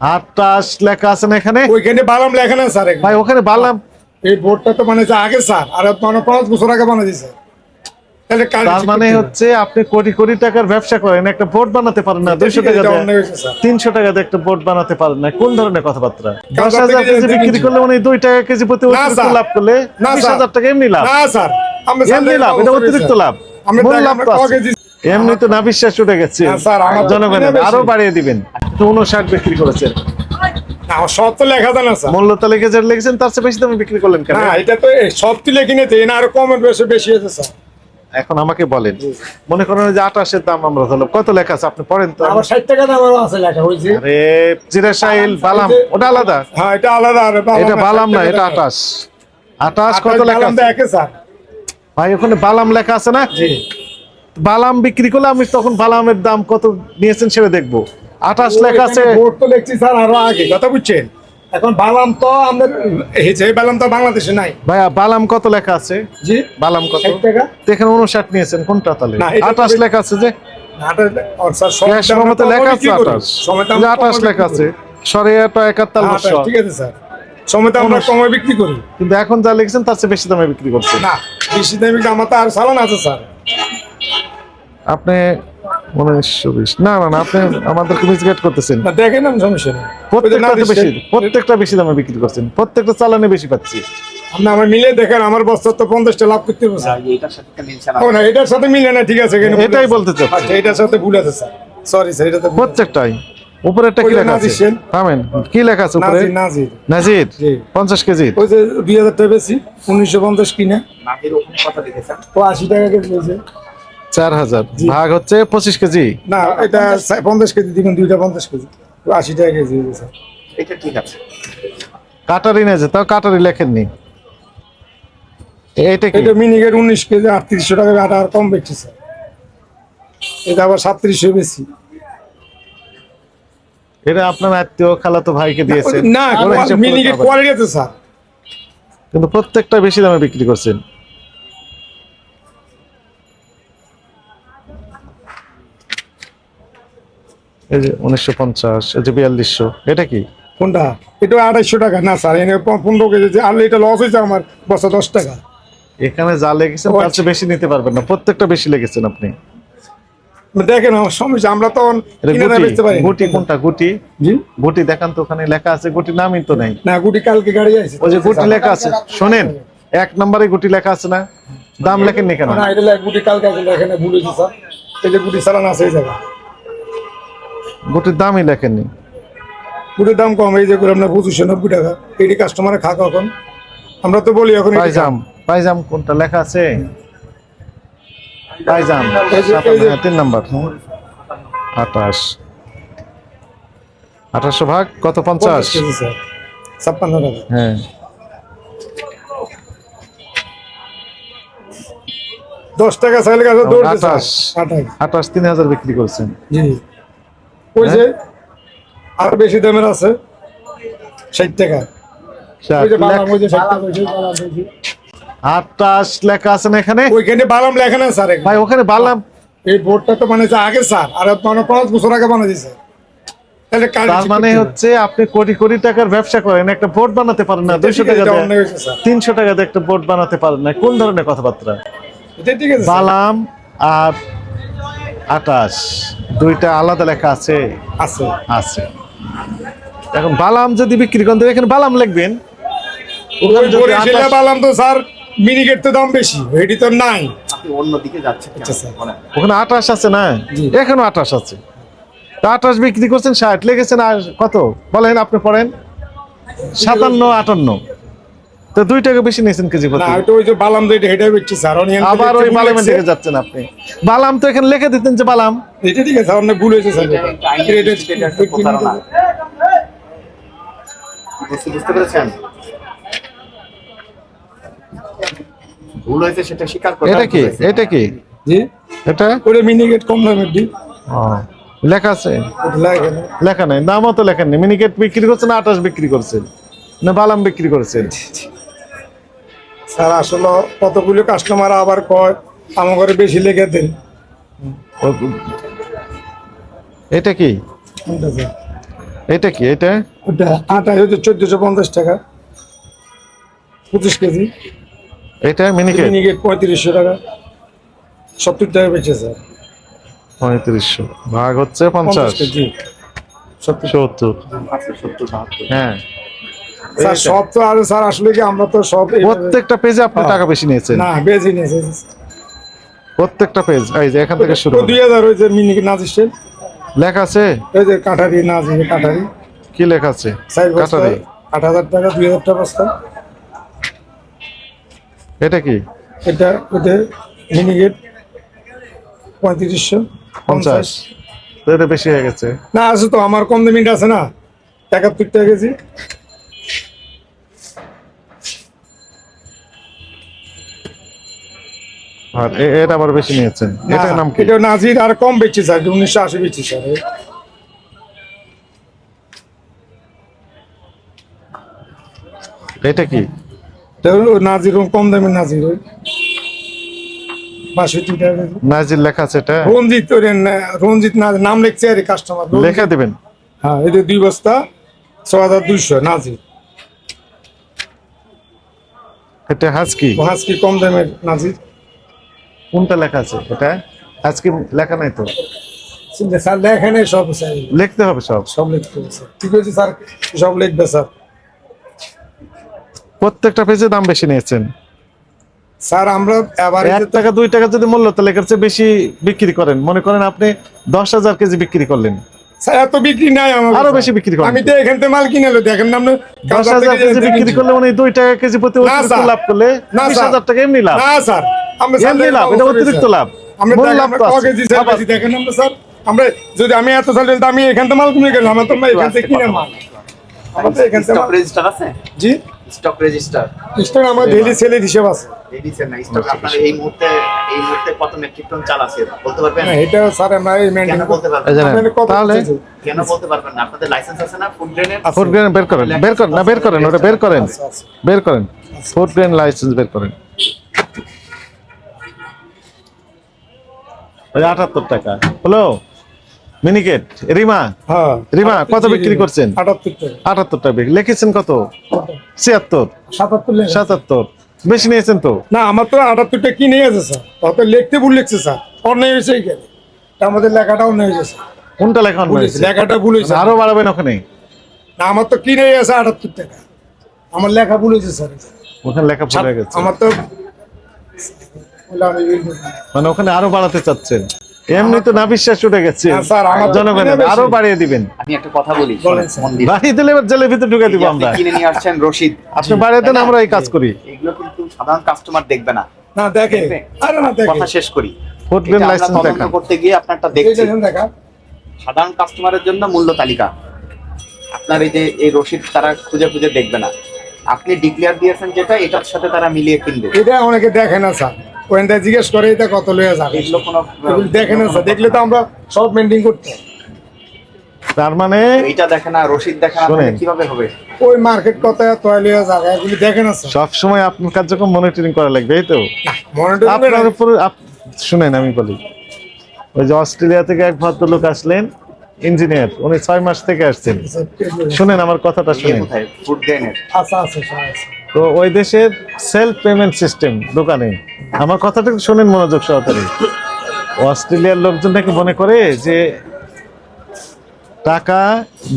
আটাশ লেখা আছে না এখানে? ওইখানে বালাম লেখা না স্যার ভাই ওখানে বালাম। এই বোর্ডটা তো মানে আগে স্যার আর মানে পাঁচ বছর আগে বানা দিয়েছে। তার মানে হচ্ছে আপনি কোটি কোটি টাকার ব্যবসা করেন একটা বোর্ড বানাতে পারেন না দুইশো টাকা। তিনশো টাকা দিয়ে একটা বোর্ড বানাতে পারেন না কোন ধরনের কথাবার্তা? দশ হাজার কেজি বিক্রি করলে মানে দুই টাকা কেজি প্রতি অতিরিক্ত লাভ করলে বিশ হাজার টাকা এমনি লাভ। এমনি লাভ এটা অতিরিক্ত লাভ। মূল। এমনি তো না বিশ্বাস উঠে গেছে। আমার জনগণের আরও বাড়িয়ে দিবেন। উনষাট বিক্রি করেছেন সব তো লেখা স্যার। মূল্য লিখেছেন তার চেয়ে বেশি দামে বিক্রি করলেন কেন? না এটা তো সব না আরও বেশি বেশি হয়েছে স্যার। এখন আমাকে বলেন। মনে করেন যে আটাশের দাম আমরা ধরলাম। কত লেখা আছে? আপনি পড়েন তো। আমার ষাট টাকা দাম আছে লেখা হয়েছে আরে জিরা বালাম ওটা আলাদা? হ্যাঁ এটা আলাদা আর এটা বালাম না এটা আটাশ। আটাশ কত লেখা আছে? স্যার। ভাই ওখানে বালাম লেখা আছে না? বালাম বিক্রি করলে আমি তখন বালামের দাম কত নিয়েছেন সেটা দেখব। আটাশ লেখা আছে। বোর্ড তো লিখছি স্যার আরও আগে কথা বুঝছেন? এখন বালাম তো আমাদের বালাম তো বাংলাদেশে নাই। ভাইয়া বালাম কত লেখা আছে? জি। বালাম কত? টাকা। তো এখানে উনষাট নিয়েছেন কোনটা তাহলে? বেশি- লেখা আছে যে? তো লেখা আছে সরে। ঠিক আছে স্যার। সময় আমরা কমে বিক্রি করি। কিন্তু এখন যা লিখছেন তার চেয়ে বেশি দামে বিক্রি করছেন। না বেশি দামি আমার তো আর আছে স্যার। আপনি উনিশশো বিশ না না না আপনি আমাদেরকে মিসগাইড করতেছেন। না দেখেন আমি সমস্যা নেই। প্রত্যেকটা বেশি প্রত্যেকটা বেশি দামে বিক্রি করছেন। প্রত্যেকটা চালানে বেশি পাচ্ছি। আপনি আমার মিলে দেখেন আমার বস্তা তো পঞ্চাশটা লাভ করতে একটা না এটার সাথে মিলে না ঠিক আছে এটাই বলতে চাচ্ছি। আচ্ছা এটার সাথে ভুল আছে স্যার। সরি স্যার ভুল আছে। প্রত্যেকটাই। উপরেরটা কি লেখা আছে? থামেন কি লেখা আছে উপরে? নাজির নাজির। নাজির জি। পঞ্চাশ কেজি। ওই যে দুই হাজার টাকা বেশি উনিশশো পঞ্চাশ কিনে। নাকের ওখানে কথা লিখেছেন ও আশি টাকা কেজি চার হাজার। ভাগ হচ্ছে পঁচিশ কেজি। না এটা পঞ্চাশ কেজি দিবেন দুইটা পঞ্চাশ কেজি। আশি টাকা কেজি স্যার। এটা ঠিক আছে। কাটারি নেছে তাও কাটারি লেখেননি। কি? এটা মিনিকেট উনিশ কেজি আটত্রিশশো টাকা আটা আর কম বেচছি স্যার। এটা আবার সাতত্রিশশো বেশি। এটা আপনার আত্মীয় খালাতো ভাইকে দিয়েছেন। না মিনিকেট কোয়ালিটি আছে স্যার। কিন্তু প্রত্যেকটা বেশি দামে বিক্রি করছেন। এই যে উনিশশো পঞ্চাশ এই যে বিয়াল্লিশশো এটা কি? কোনটা? এটা আড়াইশো টাকা। না স্যার এনে পনেরো কেজি আনলে এটা লস হয়েছে আমার বস্তা দশ টাকা। এখানে যা লেগেছেন তার। চেয়ে বেশি নিতে পারবেন না। প্রত্যেকটা বেশি লেগেছেন আপনি। দেখেন সমস্যা আমরা তো গুটি। বেচতে পারি গুটি কোনটা? গুটি? জি? গুটি দেখান তো ওখানে লেখা আছে গুটি নামই তো নাই। না গুটি কালকে গাড়ি আছে ওই যে গুটি লেখা আছে। শোনেন এক নম্বরে গুটি লেখা আছে না? দাম লেখেননি কেন? না এটা গুটি কালকে আছে এখানে ভুল স্যার। এই যে গুটি চালান আছে এই জায়গা গুটির দামই লেখেননি। গুটির দাম কম এই যে করে আপনার পঁচিশশো নব্বই টাকা। এটি কাস্টমারে খা কখন আমরা তো বলি এখন পাইজাম পাইজাম কোনটা লেখা আছে? পাইজাম তিন নাম্বার। আঠাশ। আঠাশশো ভাগ কত? পঞ্চাশ। ছাপ্পান্ন টাকা। হ্যাঁ। দশ টাকা চাইলে আঠাশ। আঠাশ তিন হাজার বিক্রি করছেন। জি। ওই যে হ্যাঁ? আর বেশি দামের আছে ষাট টাকা। ওই যে বালাম ওই যে ষাট টাকা ওই যে বালাম ওই যে। আটাশ লেখা আছে না এখানে? ওইখানে বালাম লেখা না স্যার ভাই ওখানে বালাম এই বোর্ডটা তো মানে আগে স্যার আর মানে পাঁচ বছর আগে তার মানে হচ্ছে আপনি কোটি কোটি টাকার ব্যবসা করেন একটা বোর্ড বানাতে পারেন না দুইশো টাকা তিনশো টাকা দিয়ে একটা বোর্ড বানাতে পারেন না কোন ধরনের কথাবার্তা। বালাম আর আটাশ দুইটা আলাদা লেখা আছে? আছে। আছে। এখন বালাম যদি বিক্রি করেন এখানে বালাম লিখবেন। বালাম তো স্যার মিনিকেট তো দাম বেশি এটি তো নাই। অন্যদিকে? আচ্ছা। ওখানে আটাশ আছে না? আটাশ আছে। আটাশ বিক্রি করছেন ষাট লেগেছেন আর কত? বলেন আপনি পড়েন। সাতান্ন আটান্ন। তো দুই টাকা বেশি নিয়েছেন কেজি প্রতি। ওই যে বালাম তো এটা বেচছি স্যার আবার ওই বালামের দিকে যাচ্ছেন আপনি। বালাম তো এখানে লিখে দিতেন যে বালাম। এটা ঠিক আছে অনেক ভুল হয়েছে স্যার এটা। একটা আইনের এটা- দৃষ্টিতে এটা একটা প্রতারণা। বুঝতে বুঝতে পেরেছেন? ভুল হয়েছে সেটা স্বীকার করে এটা কি? এটা কি? জি? এটা? ওটা মিনিকেট কম দামের লেখা আছে? লেখা নাই। নামও তো লেখা নেই। মিনিকেট বিক্রি করছেন আটাশ বিক্রি করছেন না বালাম বিক্রি করছেন? স্যার আসলে কতগুলো কাস্টমার আবার কয় আমার ঘরে বেশি লেগে দেন। এটা কি? এটা কি? এটা? ওটা আটা হচ্ছে চোদ্দশো পঞ্চাশ টাকা। পঁচিশ কেজি। এটা মিনিকেট মিনিকেট পঁয়ত্রিশশো টাকা। সত্তর টাকা বেঁচে স্যার। পঁয়ত্রিশশো। ভাগ হচ্ছে পঞ্চাশ সত্তর। সত্তর। আচ্ছা হ্যাঁ। স্যার সব তো আর স্যার আসলে কি আমরা তো সব প্রত্যেকটা পেজে আপনি টাকা বেশি নিয়েছেন? না বেশি নিয়েছে। প্রত্যেকটা পেজ এই যে এখান থেকে শুরু দুই হাজার হয়েছে মিনিকেট নাজিস্টের লেখা আছে? ওই যে কাঠারি নাজি কাঠারি কি লেখা আছে? কাটারি। আট হাজার টাকা দুই হাজার টাকা বস্তা। এটা কি? এটা ওতে মিনিকেট পঁয়ত্রিশশো পঞ্চাশ। তো এটা বেশি হয়ে গেছে। না আছে তো আমার কম দামিট আছে না। একাত্তর টাকা কেজি। আর এটা আবার বেশি নিয়েছেন। এটার নাম কি? এটা নাজির আর কম বেচছি স্যার উনিশশো আশি বেচছি স্যার। এটা কি? নাজির কম দামের নাজির বাষট্টি টাকা নাজির লেখা আছে এটা? রঞ্জিত রঞ্জিত নাম লিখছে আর কাস্টমার লেখা দিবেন? হ্যাঁ এই যে দুই বস্তা ছ হাজার দুইশো নাজির। এটা হাজকি হাঁসকি কম দামের নাজির। কোনটা লেখা আছে? এটা আজকে লেখা নাই তো? স্যার লেখেন সব স্যার। লিখতে হবে সব? সব লিখতে হবে স্যার। ঠিক আছে স্যার সব লিখবে স্যার। প্রত্যেকটা পেজে দাম বেশি নিয়েছেন। স্যার আমরা এক টাকা দুই টাকা যদি মূল্য তাহলে এর চেয়ে বেশি বিক্রি করেন। মনে করেন আপনি দশ হাজার কেজি বিক্রি করলেন। স্যার এত বিক্রি নাই আমার আরও বেশি বিক্রি করেন। আমি তো এখান থেকে মাল কিনে এলো দেখেন না আপনি দশ হাজার কেজি বিক্রি করলে উনি দুই টাকা কেজি প্রতি লাভ করলে বিশ হাজার টাকা এমনি লাভ। না স্যার। আমরা লাভ এটা অতিরিক্ত লাভ। আমরা লাভ আমরা তো ক আছে। কেজি স্যার দেখেন আমরা স্যার আমরা যদি আমি এত সাল আমি এখান থেকে মাল কিনে গেলাম আমার তো এখান থেকে কিনে মাল। আমরা এখান থেকে রেজিস্টার আছে? জি? স্টক রেজিস্টার স্টোর আমার ডেইলি সেলের হিসেব আছে। রেডিসের না স্টক আপনার এই মুহূর্তে এই মুহূর্তে কত মেট্রিক টন চাল আছে? বলতে পারবেন? হ্যাঁ এটা স্যার আমরা এই কেন বলতে পারবেন জানেন, কত তাহলে কেন বলতে পারবেন না? আপনাদের লাইসেন্স আছে না? ফুড গ্রেনের ফুড গ্রেন বের করেন বের করেন না বের করেন ওটা বের করেন। আচ্ছা, আচ্ছা। বের করেন। ফুড গ্রেন লাইসেন্স বের করেন। ওই আটাত্তর টাকা। হলো মিনিকেট রিমা? হ্যাঁ। রিমা কত বিক্রি করছেন? আটাত্তর টাকা। বিক্রি। লিখেছেন কত? ছিয়াত্তর। সাতাত্তর বেশি নিয়েছেন তো? না আমার তো আটাত্তরটা কিনে আছে স্যার? অত লিখতে ভুল লিখছে স্যার। অন্যায় হয়েছে এইখানে। আমাদের লেখাটা অন্যায় হয়েছে কোনটা লেখা অন্য হয়েছে? লেখাটা ভুল হয়েছে। আরও বাড়াবেন ওখানে। না আমার তো কিনে আছে আটাত্তর টাকা। আমার লেখা ভুল হয়েছে স্যার। ওখানে লেখা ভুলে গেছে। আমার তো মানে ওখানে আরও বাড়াতে চাচ্ছেন। এমনি তো না বিশ্বাস উঠে গেছে জনগণের আরও বাড়িয়ে দিবেন। আমি একটা কথা বলি বাড়িয়ে দিলে এবার জেলের ভিতরে ঢুকে দিব আমরা। কিনে নিয়ে আসছেন রশিদ আপনি বাড়িয়ে দেন আমরা এই কাজ করি। এগুলো কিন্তু সাধারণ কাস্টমার দেখবে না। না দেখে। আরে না দেখে। কথা শেষ করি। লাইসেন্স তদন্ত করতে গিয়ে আপনারটা দেখছি। দেখা। সাধারণ কাস্টমারের জন্য মূল্য তালিকা। আপনার এই যে এই রসিদ তারা খুঁজে খুঁজে দেখবে না। আপনি ডিক্লেয়ার দিয়েছেন যেটা এটার সাথে তারা মিলিয়ে কিনবে। এটা অনেকে দেখে না স্যার। ওখানটা জিজ্ঞেস করে এটা কত লয়ে যাবে? এগুলো কোনো দেখে না স্যার দেখলে তো আমরা সব মেনটেন করতে তার মানে এইটা দেখে না রসিদ দেখে না কীভাবে হবে? ওই মার্কেট যাবে এগুলি দেখে না সব সময় আপনার কার্যক্রম মনিটরিং করা লাগবে এই তো? মনিটরিং আপনার উপর শুনেন আমি বলি। ওই যে অস্ট্রেলিয়া থেকে এক ভদ্রলোক আসলেন ইঞ্জিনিয়ার উনি ছয় মাস থেকে আসছেন। শুনেন আমার কথাটা ইয়ে শুনেন। ফুড আচ্ছা আচ্ছা আচ্ছা। তো ওই দেশের সেলফ পেমেন্ট সিস্টেম দোকানে। আমার কথাটা শোনেন মনোযোগ সহকারে। অস্ট্রেলিয়ার লোকজন নাকি মনে করে যে টাকা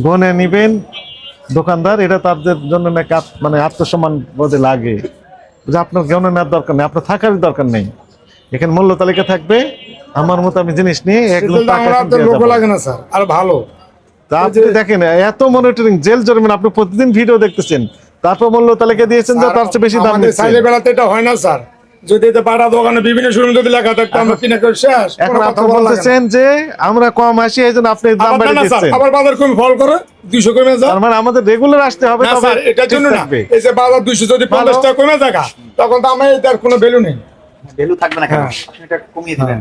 গনে নিবেন দোকানদার এটা তাদের জন্য নাকি মানে আত্মসম্মান বোধে লাগে। যে আপনার গনে নেওয়ার দরকার নেই আপনার থাকারই দরকার নেই। এখানে মূল্য তালিকা থাকবে আমার মতো আমি জিনিস নিয়ে। লাগে না স্যার। আর ভালো। তা আপনি দেখেন এত মনিটরিং জেল জরিমানা আপনি প্রতিদিন ভিডিও দেখতেছেন। তারপর মূল্য তালিকা দিয়েছেন? যে তার চেয়ে বেশি দাম সাইলে বেড়াতে এটা হয় না স্যার। যদি এটা পাড়া দোকানে বিভিন্ন শোরুম যদি লেখা থাকতো আমরা কিনে করে শেষ এখন আপনি। বলতেছেন যে আমরা কম আসি এই জন্য আপনি দাম আবার বাড়িয়ে দিচ্ছেন। আবার বাজার কমে ফল করে দুইশো কমে যায়। তার মানে আমাদের রেগুলার আসতে হবে না তবে স্যার এটার জন্য না। এই যে বাজার দুইশো যদি পঞ্চাশ টাকা কমে থাকা তখন তো আমার এটার কোনো ভ্যালু নেই। ভ্যালু থাকবে না কেন? হ্যাঁ। আপনি এটা কমিয়ে দিবেন